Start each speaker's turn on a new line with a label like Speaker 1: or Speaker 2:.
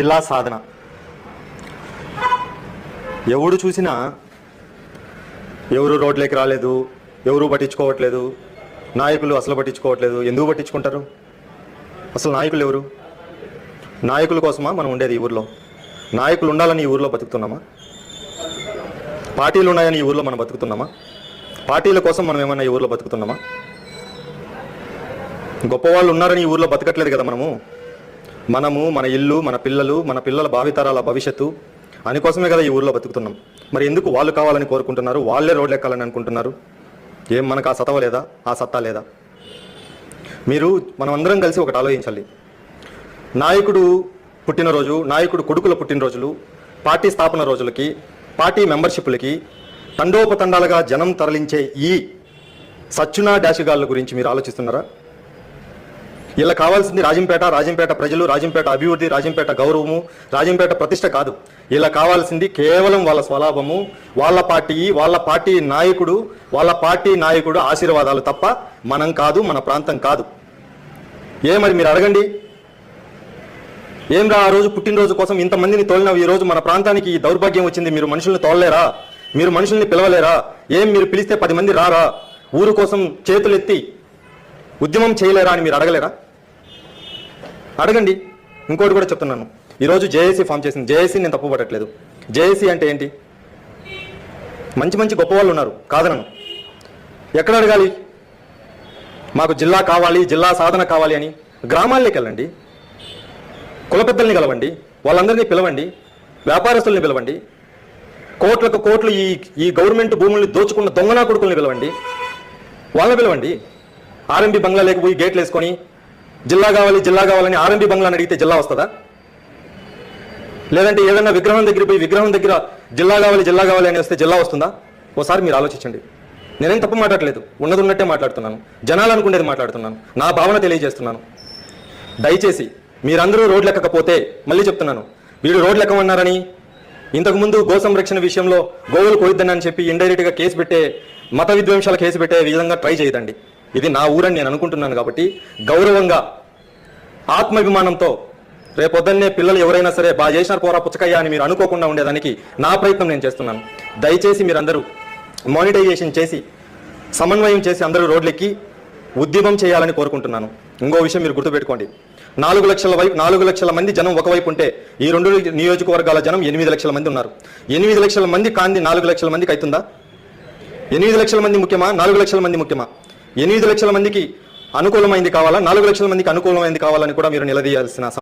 Speaker 1: జిల్లా సాధన. ఎవడు చూసినా ఎవరు రోడ్లోకి రాలేదు ఎవరు పట్టించుకోవట్లేదు నాయకులు అసలు పట్టించుకోవట్లేదు ఎందుకు పట్టించుకుంటారు? అసలు నాయకులు ఎవరు? నాయకుల కోసమా మనం ఉండేది ఈ ఊర్లో? నాయకులు ఉండాలని ఈ ఊర్లో బతుకుతున్నామా? పార్టీలు ఉన్నాయని ఈ ఊర్లో మనం బతుకుతున్నామా? పార్టీల కోసం మనం ఏమన్నా ఈ ఊర్లో బతుకుతున్నామా? గొప్పవాళ్ళు ఉన్నారని ఈ ఊర్లో బతకట్లేదు కదా మనము? మనము మన ఇల్లు మన పిల్లలు మన పిల్లల భావితరాల భవిష్యత్తు అందుకోసమే కదా ఈ ఊర్లో బతుకుతున్నాం. మరి ఎందుకు వాళ్ళు కావాలని కోరుకుంటున్నారు? వాళ్ళే రోడ్లు ఎక్కాలని అనుకుంటున్నారు? ఏం మనకు ఆ సతవ లేదా? ఆ సత్తా లేదా? మీరు మనం అందరం కలిసి ఒకటి ఆలోచించాలి. నాయకుడు పుట్టినరోజు నాయకుడు కొడుకుల పుట్టినరోజులు పార్టీ స్థాపన రోజులకి పార్టీ మెంబర్షిప్లకి తండోపతండాలుగా జనం తరలించే ఈ సచ్చునా డాషిగాళ్ళ గురించి మీరు ఆలోచిస్తున్నారా? ఇలా కావాల్సింది రాజంపేట రాజంపేట ప్రజలు రాజంపేట అభివృద్ధి రాజంపేట గౌరవము రాజంపేట ప్రతిష్ట కాదు. ఇలా కావాల్సింది కేవలం వాళ్ళ స్వలాభము వాళ్ళ పార్టీ వాళ్ళ పార్టీ నాయకుడు వాళ్ళ పార్టీ నాయకుడు ఆశీర్వాదాలు తప్ప మనం కాదు మన ప్రాంతం కాదు. ఏ మరి మీరు అడగండి? ఏం రా ఆ రోజు పుట్టినరోజు కోసం ఇంతమందిని తోలినావు? ఈ రోజు మన ప్రాంతానికి ఈ దౌర్భాగ్యం వచ్చింది. మీరు మనుషుల్ని తోలలేరా? మీరు మనుషుల్ని పిలవలేరా? ఏం మీరు పిలిస్తే పది మంది రారా? ఊరు కోసం చేతులెత్తి ఉద్యమం చేయలేరా అని మీరు అడగలేరా? అడగండి. ఇంకోటి కూడా చెప్తున్నాను. ఈరోజు జేఏసీ ఫామ్ చేసింది. జేఏసీ నేను తప్పుపట్టట్లేదు జేఏసీ అంటే ఏంటి? మంచి మంచి గొప్ప వాళ్ళు ఉన్నారు. కాదనను. ఎక్కడ అడగాలి? మాకు జిల్లా కావాలి జిల్లా సాధన కావాలి అని గ్రామాల్లోకి వెళ్ళండి. కుల పెద్దల్ని కలవండి. వాళ్ళందరినీ పిలవండి. వ్యాపారస్తుల్ని పిలవండి. కోట్లకు కోట్లు ఈ ఈ గవర్నమెంట్ భూముల్ని దోచుకున్న దొంగనా కొడుకుల్ని పిలవండి. వాళ్ళని పిలవండి. ఆర్ఎంబి బంగ్లా లేకపోయి గేట్లు వేసుకొని జిల్లా కావాలి జిల్లా కావాలని ఆర్ఎండి బంగ్లాని అడిగితే జిల్లా వస్తుందా? లేదంటే ఏదైనా విగ్రహం దగ్గర పోయి విగ్రహం దగ్గర జిల్లా కావాలి జిల్లా కావాలి అని వస్తే జిల్లా వస్తుందా? ఓసారి మీరు ఆలోచించండి. నేనేం తప్పు మాట్లాడలేదు. ఉన్నది ఉన్నట్టే మాట్లాడుతున్నాను. జనాలు అనుకునేది మాట్లాడుతున్నాను. నా భావన తెలియజేస్తున్నాను. దయచేసి మీరందరూ రోడ్లు ఎక్కకపోతే మళ్ళీ చెప్తున్నాను. వీడు రోడ్లు ఎక్కమన్నారని? ఇంతకుముందు గో సంరక్షణ విషయంలో గోవులు కోయిద్దని అని చెప్పి ఇండైరెక్ట్గా కేసు పెట్టే మత విద్వేషాల కేసు పెట్టే విధంగా ట్రై చేయదండి ఇది నా ఊరని నేను అనుకుంటున్నాను కాబట్టి గౌరవంగా ఆత్మాభిమానంతో రేపొద్దున్నే పిల్లలు ఎవరైనా సరే బాగా చేసినారు పోరా పుచ్చకయ్య అని మీరు అనుకోకుండా ఉండేదానికి నా ప్రయత్నం నేను చేస్తున్నాను. దయచేసి మీరందరూ మానిటైజేషన్ చేసి సమన్వయం చేసి అందరూ రోడ్లెక్కి ఉద్యమం చేయాలని కోరుకుంటున్నాను. ఇంకో విషయం మీరు గుర్తుపెట్టుకోండి. నాలుగు లక్షల వైపు నాలుగు లక్షల మంది జనం ఒకవైపు ఉంటే ఈ రెండు నియోజకవర్గాల జనం ఎనిమిది లక్షల మంది ఉన్నారు. ఎనిమిది లక్షల మంది కాంది నాలుగు లక్షల మందికి అవుతుందా? ఎనిమిది లక్షల మంది ముఖ్యమా? నాలుగు లక్షల మంది ముఖ్యమా? ఎనిమిది లక్షల మందికి అనుకూలమైంది కావాలా? నాలుగు లక్షల మందికి అనుకూలమైంది కావాలని కూడా మీరు నిలదీయాల్సిన